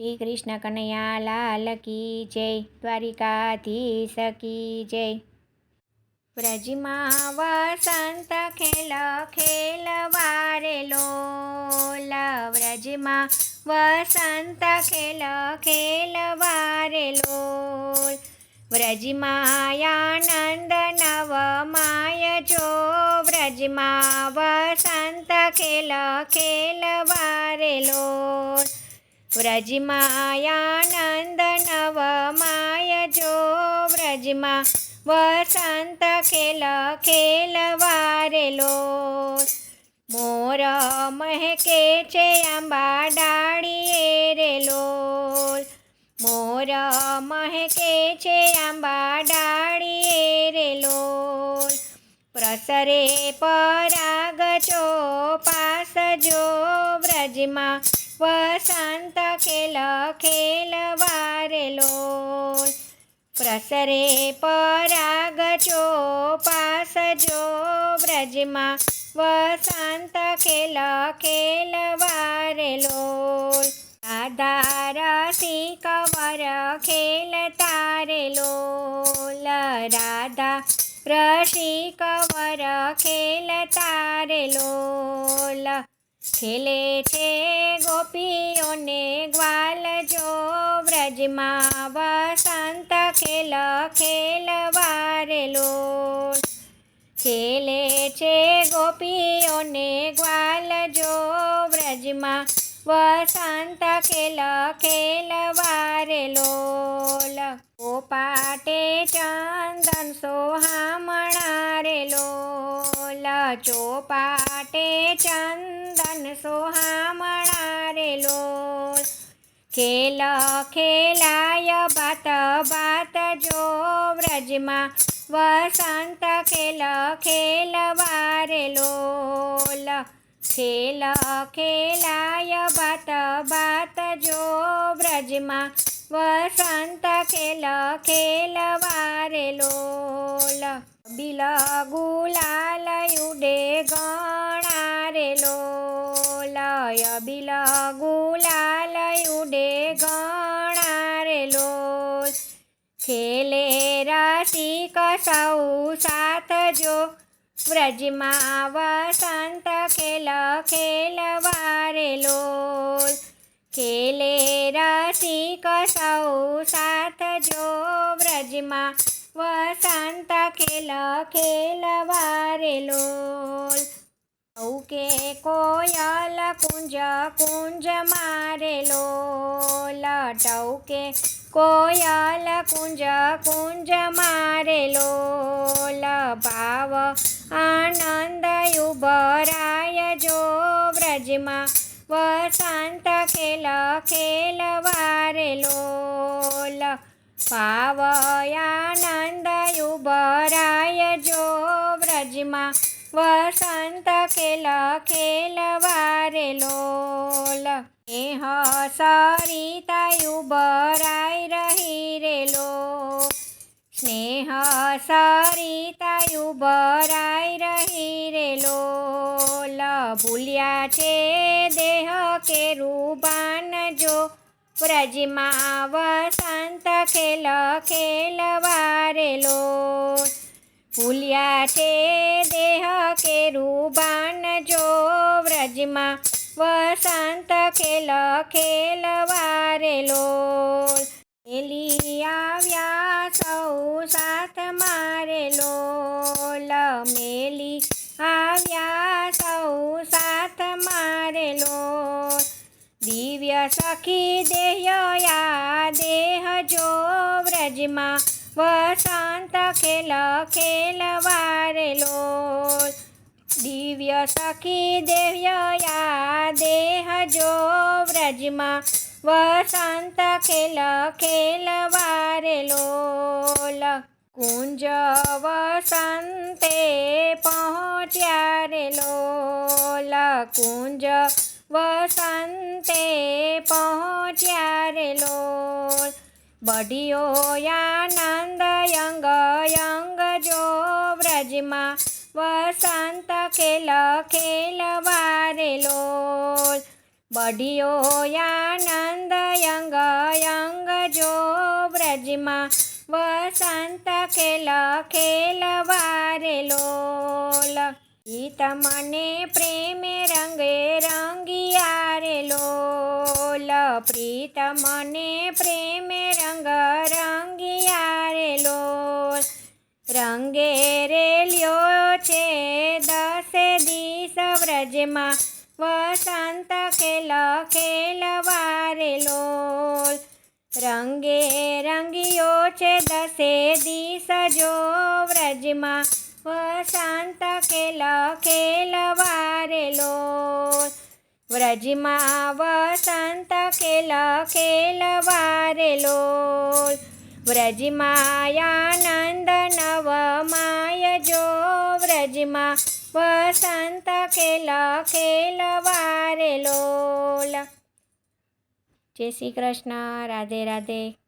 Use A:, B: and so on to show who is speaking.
A: શ્રી કૃષ્ણ કનૈયા લાલ કી જય, દ્વારિકાધીશ કી જય. વ્રજમાં વસંત ખેલ ખેલ વારે લોલ, વ્રજમાં વસંત ખેલ ખેલ વારે લોલ. વ્રજમાં આનંદ નવ માય જો, વ્રજમાં વસંત ખેલ ખેલ વારે લોલ વ્રજમાં આનંદ નવ માય જો વ્રજમાં વસંત ખેલ ખેલ વારેલો મોર મહેકે છે આંબા ડાળીએ રેલો. મોર મહેકે છે આંબા ડાળીએ રેલો. પ્રસરે પરાગ ચો પાસ જો વ્રજમાં વસંત ખેલ ખેલ વારેલો પ્રસરે પરાગ ચો પાસ જો વ્રજમાં. વસંત ખેલ ખેલ વારેલો રાધા રસી કવર ખેલ તારેલો રાધા રસી કવર ખેલ તારેલો ખેલે છે ગોપીઓને ગ્વાલ જો વ્રજમાં વસંત ખેલ ખેલ વારેલો ખેલે છે ગોપીઓને ગ્વાલ જો વ્રજમાં વસંત ખેલ ખેલ વારેલો પાટે ચંદન સોહામણા રેલો ચોપાટે ચંદન સોહામણા રેલો ખેલ ખેલાય બાત બાત જો વ્રજમાં વસંત ખેલ ખેલ વારેલો ખેલ ખેલાય બાત બાત જો વ્રજમાં વસંત ખેલ ખેલ વારેલો બિલ ગુલાલ ઉડે ગણારેલો લય બિલ ગુલાલ ઉડે ગણારેલો ખેલે રસિક સૌ સાથ જો, વ્રજમાં વસંત ખેલ ખેલ વારેલો ખેલે રસિક સૌ સાથ જો, વ્રજમાં વસંત ખેલ ખેલ વારેલો કે કોયલ કુંજ કુંજ મારેલો કે કોયલ કુંજ કુંજ મારેલો ભાવ આનંદ ઉભરાય જો વ્રજમાં. વસંત ખેલ ખેલ વારેલો ભાવ આનંદ ઉભરાય જો વ્રજમાં વસંત ખેલ ખેલ વારેલો સ્નેહ સરિતા રહી રેલો સ્નેહ સરિતા ઉભરાઈ રહી રેલો ભૂલ્યા છે દેહ કે રૂબાન જો વ્રજમાં વસંત ખેલ ખેલ વારેલો. ભૂલ્યા છે દેહ કે રૂબાન જો વ્રજમાં વસંત ખેલ ખેલ વારેલો. ખેલી આવ્યા સૌ સાથ મારેલો. મેલી સખી દેહયા દેહ જો વ્રજમાં વસંત ખેલ ખેલ વારેલો દિવ્ય સખી દેહયા દેહ જો વ્રજમાં વસંત ખેલ ખેલ વારેલો કુંજ વસંતે પહોંચ્યા રેલો કુંજ વસંતે પહોંચ્યા રેલો બઢિયો આનંદ યંગ યંગ જો વ્રજમાં વસંત ખેલ ખેલ વારેલો બઢિયો આનંદ અંગ અંગ જો વ્રજમાં વસંત ખેલ ખેલવારે લોલ. ગીત મને પ્રેમે રંગે રે લોલ પ્રીત મને પ્રેમે રંગ રંગિયા રે લોલ. રંગે રેલ્યો છે દસે દિસ વ્રજમાં. વસંત ખેલ ખેલવારે લોલ. રંગે રંગિયો છે દસે દિસ જો વ્રજમાં. વસંત ખેલ ખેલવારે લોલ. વ્રજમાં વસંત ખેલ ખેલવારે લોલ. વ્રજમાં આનંદ નવમાય જો. વ્રજમાં વસંત ખેલ ખેલવારે લોલ. જય શ્રી કૃષ્ણ. રાધે રાધે.